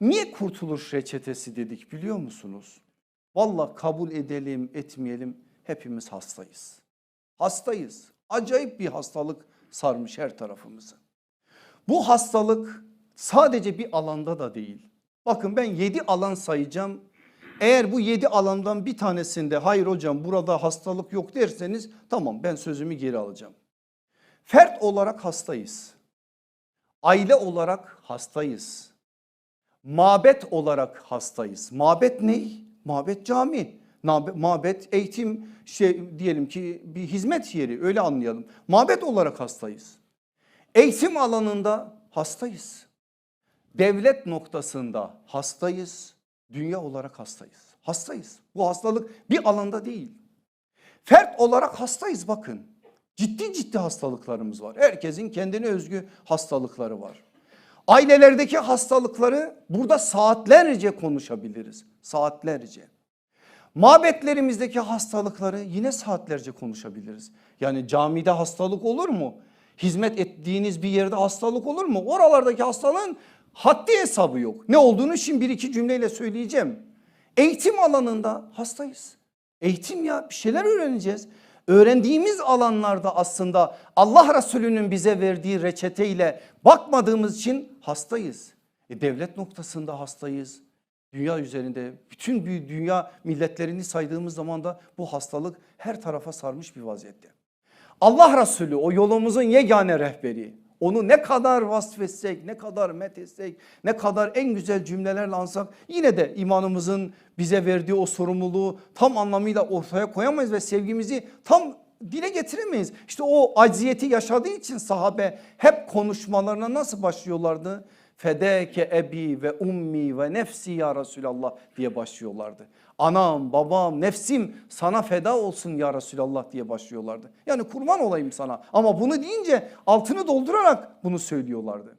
Niye kurtuluş reçetesi dedik biliyor musunuz? Valla kabul edelim etmeyelim hepimiz hastayız. Hastayız. Acayip bir hastalık sarmış her tarafımızı. Bu hastalık sadece bir alanda da değil. Bakın ben 7 alan sayacağım. Eğer bu 7 alandan bir tanesinde hayır hocam burada hastalık yok derseniz tamam ben sözümü geri alacağım. Fert olarak hastayız. Aile olarak hastayız. Mabet olarak hastayız. Mabet ne? Mabet cami. Mabet eğitim şey diyelim ki bir hizmet yeri öyle anlayalım. Mabet olarak hastayız. Eğitim alanında hastayız. Devlet noktasında hastayız. Dünya olarak hastayız. Hastayız. Bu hastalık bir alanda değil. Fert olarak hastayız bakın. Ciddi ciddi hastalıklarımız var. Herkesin kendine özgü hastalıkları var. Ailelerdeki hastalıkları burada saatlerce konuşabiliriz. Saatlerce. Mabetlerimizdeki hastalıkları yine saatlerce konuşabiliriz. Yani camide hastalık olur mu? Hizmet ettiğiniz bir yerde hastalık olur mu? Oralardaki hastalığın haddi hesabı yok. Ne olduğunu şimdi bir iki cümleyle söyleyeceğim. Eğitim alanında hastayız. Eğitim ya bir şeyler öğreneceğiz. Öğrendiğimiz alanlarda aslında Allah Resulü'nün bize verdiği reçeteyle bakmadığımız için hastayız. E devlet noktasında hastayız. Dünya üzerinde bütün büyük dünya milletlerini saydığımız zaman da bu hastalık her tarafa sarmış bir vaziyette. Allah Resulü o yolumuzun yegane rehberi. Onu ne kadar vasfetsek, ne kadar methetsek, ne kadar en güzel cümlelerle ansak yine de imanımızın bize verdiği o sorumluluğu tam anlamıyla ortaya koyamayız ve sevgimizi tam dile getiremeyiz. İşte o acziyeti yaşadığı için sahabe hep konuşmalarına nasıl başlıyorlardı? Fedeke ebi ve ummi ve nefsi ya Resulallah diye başlıyorlardı. Anam babam nefsim sana feda olsun ya Resulallah diye başlıyorlardı. Yani kurban olayım sana ama bunu deyince altını doldurarak bunu söylüyorlardı.